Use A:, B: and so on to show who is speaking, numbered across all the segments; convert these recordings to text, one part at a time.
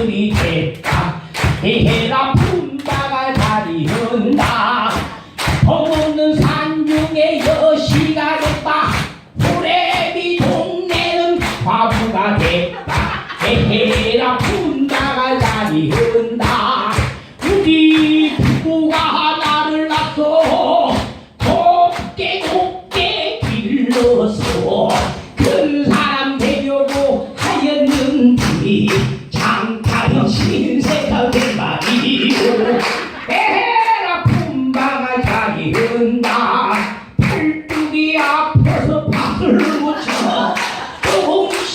A: 바늘이 됐다 해라 품바가 자리 흔다. 허무는 산 중에 여시가 됐다. 호래비 동네는 과부가 됐다. 해라 품바가 자리 흔다. 우리 부부가 나를 낳고 곱게 곱게 길러서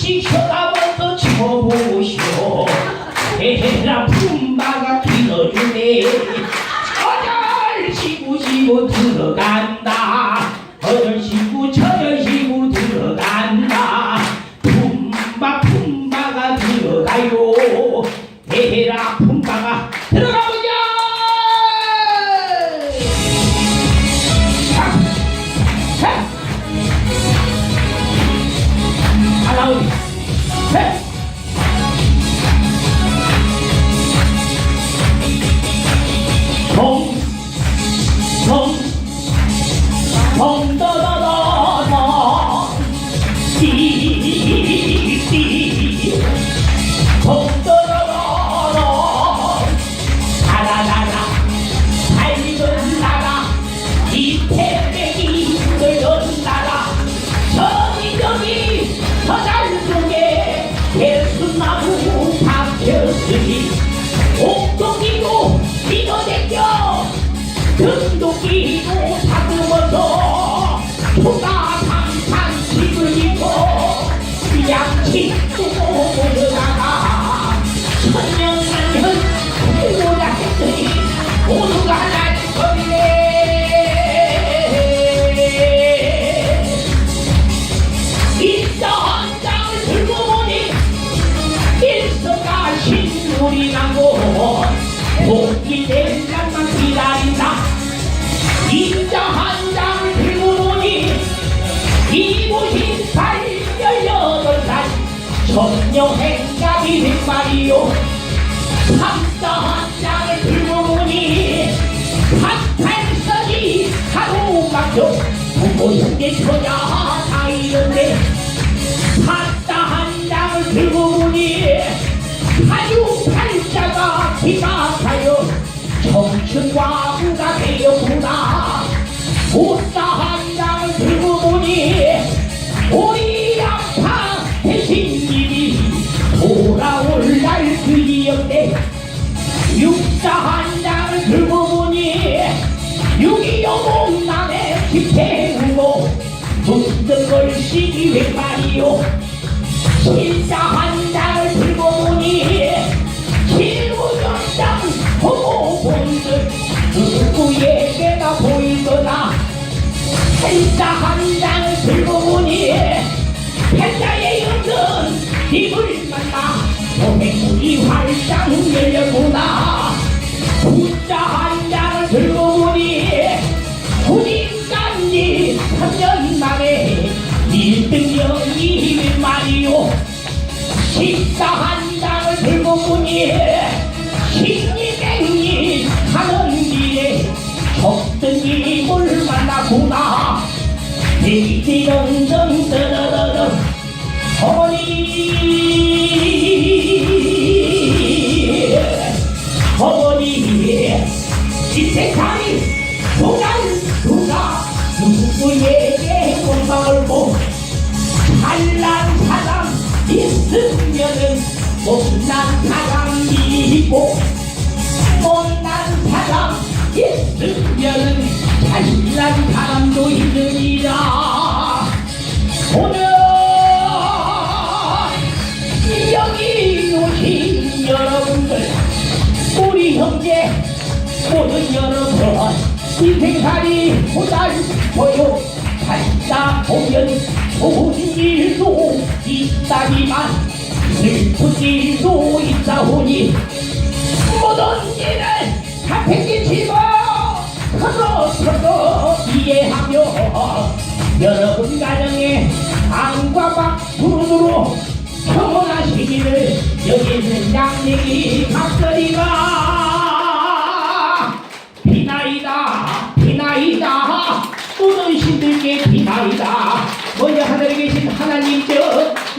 A: teach her how 정령 행각이 된 말이요 삼자 한 장을 들고 보니 한탈선이 하루 막혀 부모 형제 처자 다 이런데 한자 한 장을 들고 집태우고 묻는 걸 시기 왜 말이요 진짜 한 장을 들고 보니 칠구연장 보고 본듯 누구에게나 보이더라 팔자 한 장을 들고 보니 팔자의 여든 입을 만나 고백물이 활짝 식사 한 장을 들고 보니 신이백리 가는 길에 적던 이물 만나구나. 디디덩덩 떠더더덩 어머니 어머니 이 세상이 누가 누가 누구에게 잘난 사람 있으면은 못난 사람이고 못난 사람 있으면은 잘난 사람도 있느니라. 오늘 여기 오신 여러분들 여러분 인생살이 고달퍼요. 살다 보면 있다지만. 슬픈 일도 있다오니 모든 일을 다 팽개치고 서로 서로 이해하며 여러분 가정에 안과 박 두루두루 평온하시기를 여기 있는 양내기 박거리가 비나이다 비나이다. 모든 신들께 비나이다 먼저 하늘에 계신 하나님들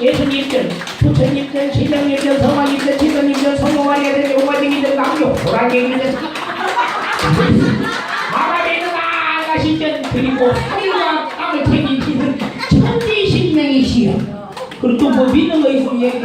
A: 예수님들 부처님들 신령님들 성화님들 지도님들 성모마리아들 용화쟁이들 남교 호랑이들 바람에 있는 아가씨들 그리고 하늘과 땅을 책임지는 천지신명이시여. 그리고 또 뭐 믿는 거 있으면 얘기해.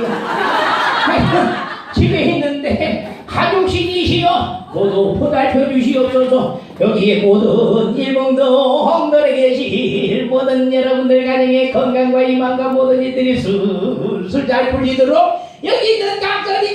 A: 집에 있는데 가족신이시여 모두 보살펴 주시옵소서 여기에 모든 일봉동들에 계실 모든 여러분들 가정의 건강과 이만과 모든 이들이 술술 잘 풀리도록 여기 있는 새해